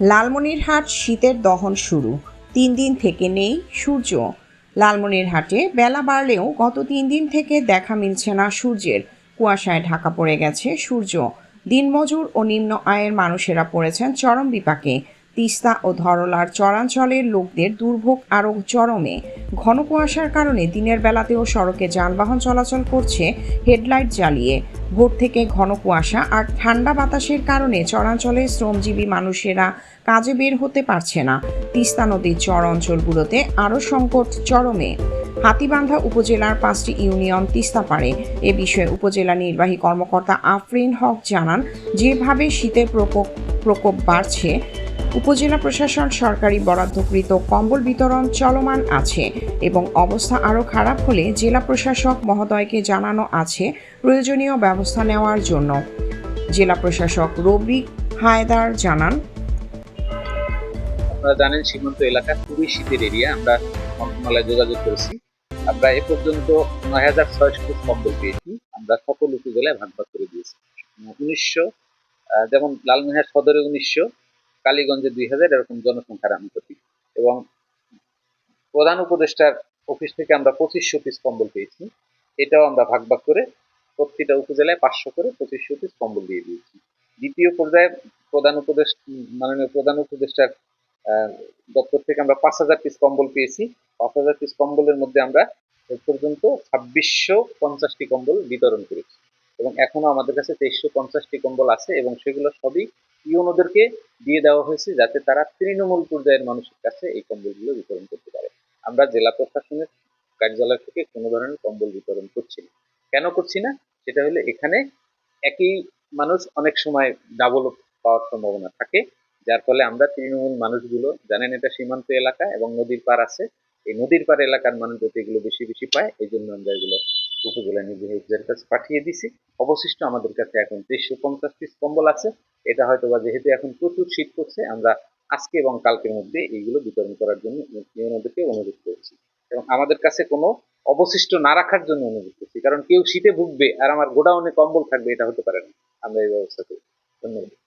লালমনিরহাট শীতের দহন শুরু। তিন দিন থেকে নেই সূর্য। লালমনিরহাটে বেলা বাড়লেও গত তিন দিন থেকে দেখা মিলছে না সূর্যের। কুয়াশায় ঢাকা পড়ে গেছে সূর্য। দিনমজুর ও নিম্ন আয়ের মানুষেরা পড়েছেন চরম বিপাকে। তিস্তা ও ধরলার চরাঞ্চলের লোকদের দুর্ভোগ আরও চরমে। ঘন কুয়াশার কারণে দিনের বেলাতেও সড়কে যানবাহন চলাচল করছে, হেডলাইট জ্বালিয়ে। ভোর থেকে ঘন কুয়াশা আর ঠান্ডা বাতাসের কারণে চরাঞ্চলের শ্রমজীবী মানুষেরা কাজে বের হতে পারছে না। তিস্তা নদীর চর অঞ্চলগুলোতে আরও সংকট চরমে। হাতিবান্ধা উপজেলার পাঁচটি ইউনিয়ন তিস্তা তিস্তাপাড়ে এ বিষয়ে উপজেলা নির্বাহী কর্মকর্তা আফরিন হক জানান, যেভাবে শীতের প্রকোপ প্রকোপ বাড়ছে উপজেলা প্রশাসন সরকারি বরাদ্দকৃত কম্বল বিতরণ চলমান আছে এবং অবস্থা আরও খারাপ হলে জেলা প্রশাসক মহোদয়কে জানানো আছে প্রয়োজনীয় ব্যবস্থা নেওয়ার জন্য। জেলা প্রশাসক রবি হায়দার জানান। আপনারা জানেন সীমান্ত এলাকা খুবই শীতের এরিয়া, আমরা মন্ত্রণালয়ে যোগাযোগ করেছি। আমরা এ পর্যন্ত নয় হাজার ছয়শো কম্বল পেয়েছি। আমরা সকল উপজেলায় ভাগ ভাগ করে দিয়েছি। উনিশশো যেমন লালমিনহাট সদরে উনিশশো কালীগঞ্জে দুই হাজার এরকম জনসংখ্যার আনুপাতিক এবং প্রধান উপদেষ্টার অফিস থেকে আমরা পঁচিশশো পিস কম্বল পেয়েছি। এটাও আমরা ভাগ ভাগ করে প্রতিটা উপজেলায় পাঁচশো করে পঁচিশশো পিস কম্বল দিয়ে দিয়েছি। দ্বিতীয় পর্যায়ে প্রধান উপদেশ মাননীয় প্রধান উপদেষ্টার দপ্তর থেকে আমরা পাঁচ হাজার পিস কম্বল পেয়েছি। পাঁচ হাজার পিস কম্বলের মধ্যে আমরা এ পর্যন্ত ছাব্বিশশো পঞ্চাশটি কম্বল বিতরণ করেছি। এবং এখনও আমাদের কাছে তেইশশো পঞ্চাশটি কম্বল আছে এবং সেগুলো সবই ইউনোদেরকে দিয়ে দেওয়া হয়েছে যাতে তারা তৃণমূল পর্যায়ের মানুষের কাছে এই কম্বলগুলো বিতরণ করতে পারে। আমরা জেলা প্রশাসনের কার্যালয় থেকে কোনো ধরনের কম্বল বিতরণ করছি না। কেন করছি না? সেটা হলে এখানে একই মানুষ অনেক সময় ডাবল পাওয়ার সম্ভাবনা থাকে, যার ফলে আমরা তৃণমূল মানুষগুলো, জানেন এটা সীমান্ত এলাকা এবং নদীর পার আছে, এই নদীর পার এলাকার মানুষ যাতে এগুলো বেশি বেশি পায়, এই জন্য আমরা এগুলো উপজেলা নির্বাহীদের কাছে পাঠিয়ে দিছি। অবশিষ্ট আমাদের কাছে এখন তেইশশো পঞ্চাশ পিস কম্বল আছে। এটা হয়তো বা যেহেতু এখন প্রচুর শীত করছে আমরা আজকে এবং কালকের মধ্যে এইগুলো বিতরণ করার জন্য ওনাদেরকে অনুরোধ করছি। এবং আমাদের কাছে কোনো অবশিষ্ট না রাখার জন্য অনুরোধ করছি। কারণ কেউ শীতে ভুগবে আর আমার গোডাউনে কম্বল থাকবে, এটা হতে পারে না। আমরা এই ব্যবস্থা করি। ধন্যবাদ।